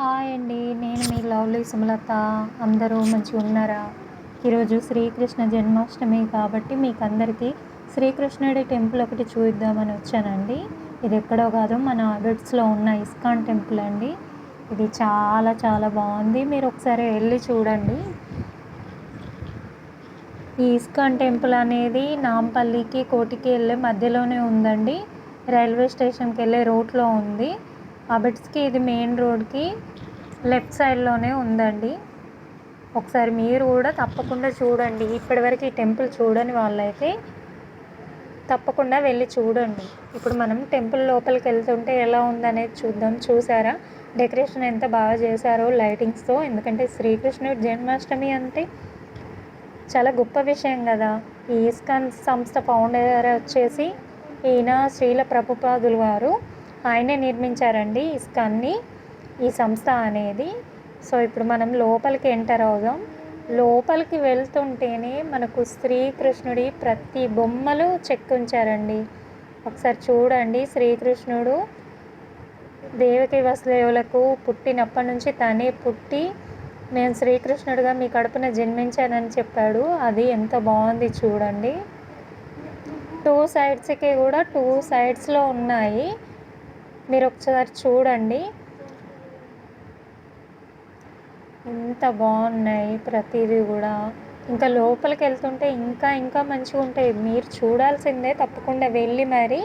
Hi అండి. నేను మీ lovely Sumalatha. అందరూ మంచిగా ఉన్నారా? ఈరోజు శ్రీకృష్ణ జన్మాష్టమి కాబట్టి మీకు అందరికీ శ్రీకృష్ణుడి టెంపుల్ ఒకటి చూద్దామని వచ్చానండి. ఇది ఎక్కడో కాదు మన అడట్స్లో ఉన్న ఇస్కాన్ టెంపుల్ అండి. ఇది చాలా చాలా బాగుంది. మీరు ఒకసారి వెళ్ళి చూడండి. ఈ ఇస్కాన్ టెంపుల్ అనేది నాంపల్లికి కోటికి వెళ్ళే మధ్యలోనే ఉందండి. రైల్వే స్టేషన్కి వెళ్ళే రోడ్లో ఉంది. అబిడ్స్కి ఇది మెయిన్ రోడ్కి లెఫ్ట్ సైడ్లోనే ఉందండి. ఒకసారి మీరు కూడా తప్పకుండా చూడండి. ఇప్పటివరకు ఈ టెంపుల్ చూడని వాళ్ళైతే తప్పకుండా వెళ్ళి చూడండి. ఇప్పుడు మనం టెంపుల్ లోపలికి వెళ్తుంటే ఎలా ఉందనేది చూద్దాం. చూసారా? డెకరేషన్ ఎంత బాగా చేశారో లైటింగ్స్తో. ఎందుకంటే శ్రీకృష్ణుడి జన్మాష్టమి అంటే చాలా గొప్ప విషయం కదా. ఈ ఇస్కాన్ సంస్థ ఫౌండర్ వచ్చేసి ఈయన శ్రీల ప్రభుపాదులు వారు ఆయనే నిర్మించారండి ఇస్కాన్ని ఈ సంస్థ అనేది. సో ఇప్పుడు మనం లోపలికి ఎంటర్ అవుదాం. లోపలికి వెళ్తుంటేనే మనకు శ్రీకృష్ణుడి ప్రతి బొమ్మలు చెక్కుంచారండి ఒకసారి చూడండి శ్రీకృష్ణుడు దేవకి వసుదేవులకు పుట్టినప్పటి నుంచి తనే పుట్టి నేను శ్రీకృష్ణుడిగా మీ కడుపున జన్మించానని చెప్పాడు. అది ఎంత బాగుంది చూడండి. టూ సైడ్స్కి కూడా టూ సైడ్స్లో ఉన్నాయి. మీరు ఒకసారి చూడండి. ఎంత బాగున్నాయి ప్రతిదీ కూడా. ఇంకా లోపలికి వెళ్తుంటే ఇంకా ఇంకా మంచిగా ఉంటాయి. మీరు చూడాల్సిందే తప్పకుండా వెళ్ళి మరి.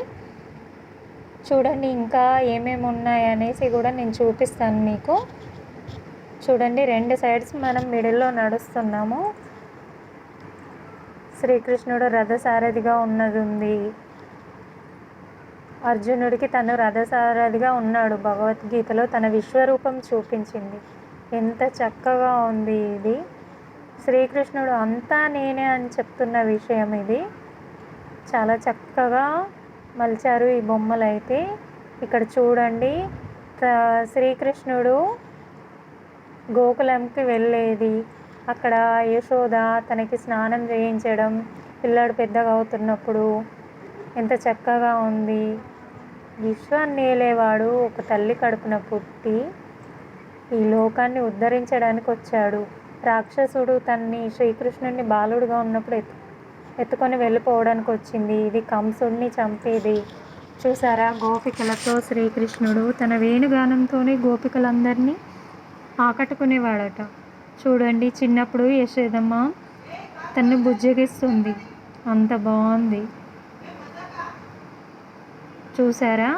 చూడండి ఇంకా ఏమేమి ఉన్నాయి అనేసి కూడా నేను చూపిస్తాను మీకు. చూడండి రెండు సైడ్స్ మనం మిడిల్లో నడుస్తున్నాము. శ్రీకృష్ణుడు రథసారథిగా ఉన్నది ఉంది అర్జునుడికి తను రథసారథిగా ఉన్నాడు. భగవద్గీతలో తన విశ్వరూపం చూపించింది. ఎంత చక్కగా ఉంది ఇది. శ్రీకృష్ణుడు అంతా నేనే అని చెప్తున్న విషయం ఇది. చాలా చక్కగా మలిచారు ఈ బొమ్మలు అయితే ఇక్కడ చూడండి. శ్రీకృష్ణుడు గోకులంకి వెళ్ళేది. అక్కడ యశోద తనకి స్నానం చేయించడం పిల్లాడు పెద్దగా అవుతున్నప్పుడు. ఎంత చక్కగా ఉంది. విశ్వాన్ని ఏలేవాడు ఒక తల్లి కడుపున పుట్టి ఈ లోకాన్ని ఉద్ధరించడానికి వచ్చాడు రాక్షసుడు తన్ని శ్రీకృష్ణుడిని బాలుడుగా ఉన్నప్పుడు ఎత్తు ఎత్తుకొని వెళ్ళిపోవడానికి వచ్చింది ఇది కంసుడిని చంపేది. చూసారా గోపికలతో శ్రీకృష్ణుడు తన వేణుగానంతోనే గోపికలందరినీ ఆకట్టుకునేవాడట. చూడండి చిన్నప్పుడు యశోదమ్మ తన్ను బుజ్జగిస్తుంది. అంత బాగుంది చూసారా?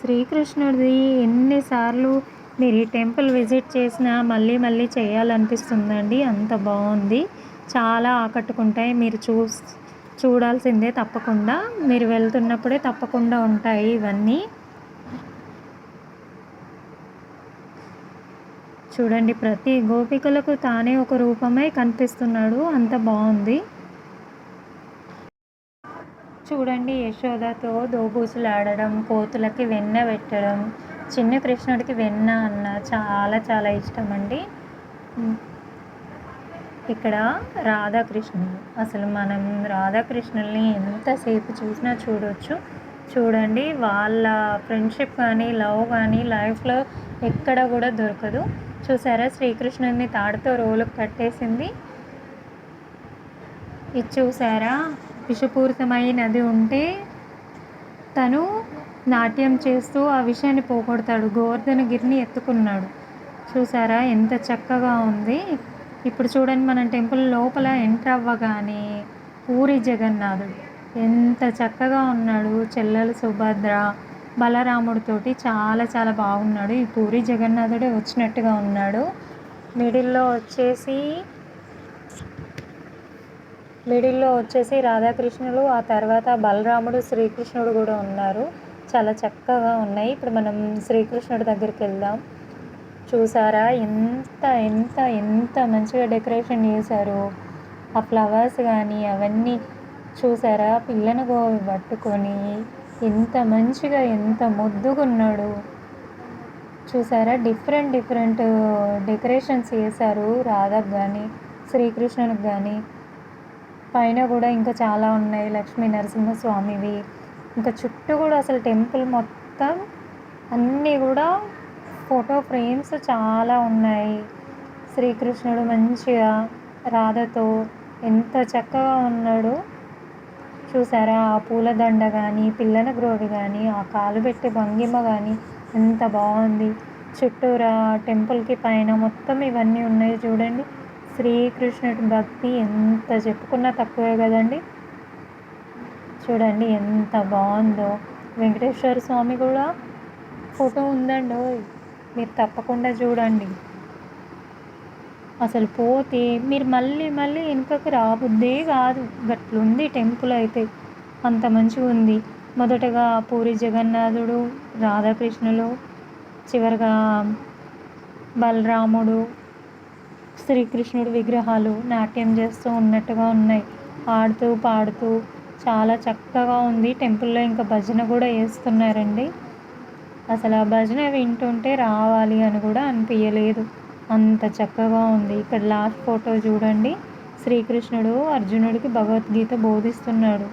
శ్రీకృష్ణుడిది ఎన్నిసార్లు మీరు ఈ టెంపుల్ విజిట్ చేసినా మళ్ళీ మళ్ళీ చేయాలనిపిస్తుందండి. అంత బాగుంది. చాలా ఆకట్టుకుంటాయి. మీరు చూ చూడాల్సిందే తప్పకుండా. మీరు వెళ్తున్నప్పుడే తప్పకుండా ఉంటాయి ఇవన్నీ. చూడండి ప్రతి గోపికలకు తానే ఒక రూపమై కనిపిస్తున్నాడు. అంత బాగుంది. చూడండి యశోదతో దోబూసులాడడం కోతులకి వెన్న పెట్టడం చిన్న కృష్ణుడికి వెన్న అన్న చాలా చాలా ఇష్టం అండి ఇక్కడ రాధాకృష్ణుడు. అసలు మనం రాధాకృష్ణుల్ని ఎంతసేపు చూసినా చూడవచ్చు చూడండి వాళ్ళ ఫ్రెండ్షిప్ కానీ లవ్ కానీ లైఫ్లో ఎక్కడ కూడా దొరకదు. చూసారా శ్రీకృష్ణుడిని తాడుతో రోలుకు కట్టేసింది? ఇది చూసారా? విషపూరితమైనది ఉంటే తను నాట్యం చేస్తూ ఆ విషయాన్ని పోగొడతాడు. గోవర్ధన గిరిని ఎత్తుకున్నాడు. చూసారా ఎంత చక్కగా ఉంది. ఇప్పుడు చూడండి మనం టెంపుల్ లోపల ఎంటర్ అవ్వగానే పూరి జగన్నాథుడు ఎంత చక్కగా ఉన్నాడు. చెల్లెలు సుభద్ర బలరాముడితోటి చాలా చాలా బాగున్నాడు. ఈ పూరి జగన్నాథుడే వచ్చినట్టుగా ఉన్నాడు. మిడిల్లో వచ్చేసి మిడిల్లో వచ్చేసి రాధాకృష్ణులు ఆ తర్వాత బలరాముడు శ్రీకృష్ణుడు కూడా ఉన్నారు. చాలా చక్కగా ఉన్నాయి. ఇప్పుడు మనం శ్రీకృష్ణుడి దగ్గరికి వెళ్దాం. చూసారా? ఎంత ఎంత ఎంత మంచిగా డెకరేషన్ చేశారు. ఆ ఫ్లవర్స్ కానీ అవన్నీ చూసారా? పిల్లను గోవి పట్టుకొని ఎంత మంచిగా ఎంత ముద్దుగున్నాడు. చూసారా? డిఫరెంట్ డిఫరెంట్ డెకరేషన్స్ చేశారు. రాధకు కానీ శ్రీకృష్ణునికి కానీ పైన కూడా ఇంకా చాలా ఉన్నాయి. లక్ష్మీ నరసింహస్వామివి ఇంకా చుట్టూ కూడా అసలు టెంపుల్ మొత్తం అన్నీ కూడా ఫోటో ఫ్రేమ్స్ చాలా ఉన్నాయి. శ్రీకృష్ణుడు మంచిగా రాధతో ఎంత చక్కగా ఉన్నాడు. చూసారా? ఆ పూలదండ కానీ పిల్లల గ్రోవి కానీ ఆ కాలు పెట్టే భంగిమ కానీ ఎంత బాగుంది. చుట్టూరా టెంపుల్కి పైన మొత్తం ఇవన్నీ ఉన్నాయి చూడండి. శ్రీకృష్ణుడి భక్తి ఎంత చెప్పుకున్నా తక్కువే కదండి. చూడండి ఎంత బాగుందో. వెంకటేశ్వర స్వామి కూడా ఫోటో ఉందండి మీరు తప్పకుండా చూడండి. అసలు పోతే మీరు మళ్ళీ మళ్ళీ వెనుకకు రాబుద్దే కాదు. గట్లుంది టెంపుల్ అయితే. అంత మంచిగా ఉంది. మొదటగా పూరి జగన్నాథుడు రాధాకృష్ణులు చివరిగా బలరాముడు శ్రీకృష్ణుడు విగ్రహాలు నాట్యం చేస్తూ ఉన్నట్టుగా ఉన్నాయి. ఆడుతూ పాడుతూ చాలా చక్కగా ఉంది. టెంపుల్లో ఇంకా భజన కూడా వేస్తున్నారండి. అసలు ఆ భజన వింటుంటే రావాలి అని కూడా అనిపించలేదు అంత చక్కగా ఉంది. ఇక్కడ లాస్ట్ ఫోటో చూడండి. శ్రీకృష్ణుడు అర్జునుడికి భగవద్గీత బోధిస్తున్నాడు.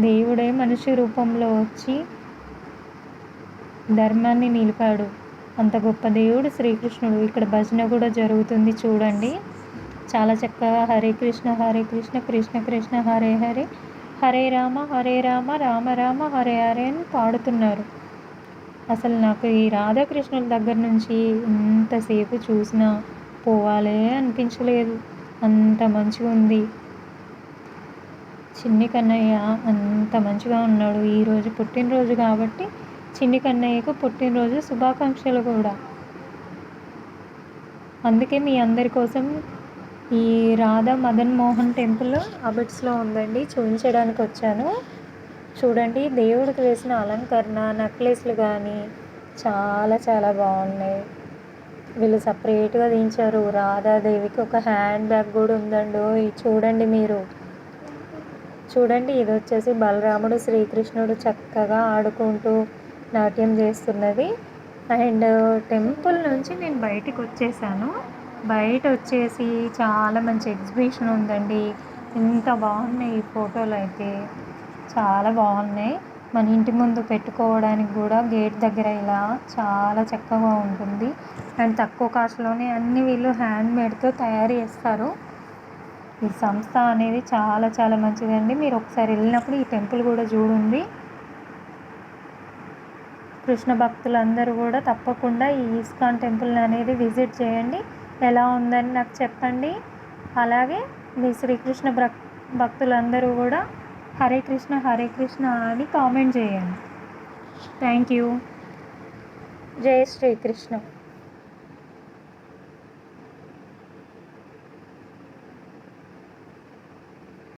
దేవుడే మనిషి రూపంలో వచ్చి ధర్మాన్ని నిలిపాడు. అంత గొప్ప దేవుడు శ్రీకృష్ణుడు. ఇక్కడ భజన కూడా జరుగుతుంది చూడండి. చాలా చక్కగా హరే కృష్ణ హరే కృష్ణ కృష్ణ కృష్ణ హరే హరే. హరే రామ హరే రామ రామ రామ హరే హరే అని పాడుతున్నారు. అసలు నాకు ఈ రాధాకృష్ణుల దగ్గర నుంచి ఇంతసేపు చూసినా పోవాలే అనిపించలేదు. అంత మంచిగా ఉంది. చిన్ని కన్నయ్య అంత మంచిగా ఉన్నాడు. ఈరోజు పుట్టినరోజు కాబట్టి చిన్ని కన్నయ్యకు పుట్టినరోజు శుభాకాంక్షలు కూడా. అందుకే మీ అందరి కోసం ఈ రాధా మదన్ మోహన్ టెంపుల్ అబిట్స్లో ఉందండి. చూపించడానికి వచ్చాను. చూడండి దేవుడికి వేసిన అలంకరణ నెక్లెస్లు కానీ చాలా చాలా బాగున్నాయి. వీళ్ళు సపరేట్గా దించారు. రాధాదేవికి ఒక హ్యాండ్ బ్యాగ్ కూడా ఉందండి. ఇది చూడండి మీరు. చూడండి ఇది వచ్చేసి బలరాముడు శ్రీకృష్ణుడు చక్కగా ఆడుకుంటూ నాట్యం చేస్తున్నది. అండ్ టెంపుల్ నుంచి నేను బయటికి వచ్చేసాను. బయట వచ్చేసి చాలా మంచి ఎగ్జిబిషన్ ఉందండి. ఎంత బాగున్నాయి ఈ ఫోటోలు అయితే. చాలా బాగున్నాయి. మన ఇంటి ముందు పెట్టుకోవడానికి కూడా గేట్ దగ్గర ఇలా చాలా చక్కగా ఉంటుంది. అండ్ తక్కువ కాస్ట్లోనే అన్ని వీళ్ళు హ్యాండ్మేడ్తో తయారు చేస్తారు. ఈ సంస్థ అనేది చాలా చాలా మంచిదండి. మీరు ఒకసారి వెళ్ళినప్పుడు ఈ టెంపుల్ కూడా చూడండి. కృష్ణ భక్తులందరూ కూడా తప్పకుండా ఈ ఇస్కాన్ టెంపుల్ అనేది విజిట్ చేయండి. ఎలా ఉందని నాకు చెప్పండి. అలాగే మీ శ్రీకృష్ణ భక్ భక్తులందరూ కూడా హరే కృష్ణ హరే కృష్ణ అని కామెంట్ చేయండి. Thank you. జై శ్రీకృష్ణ.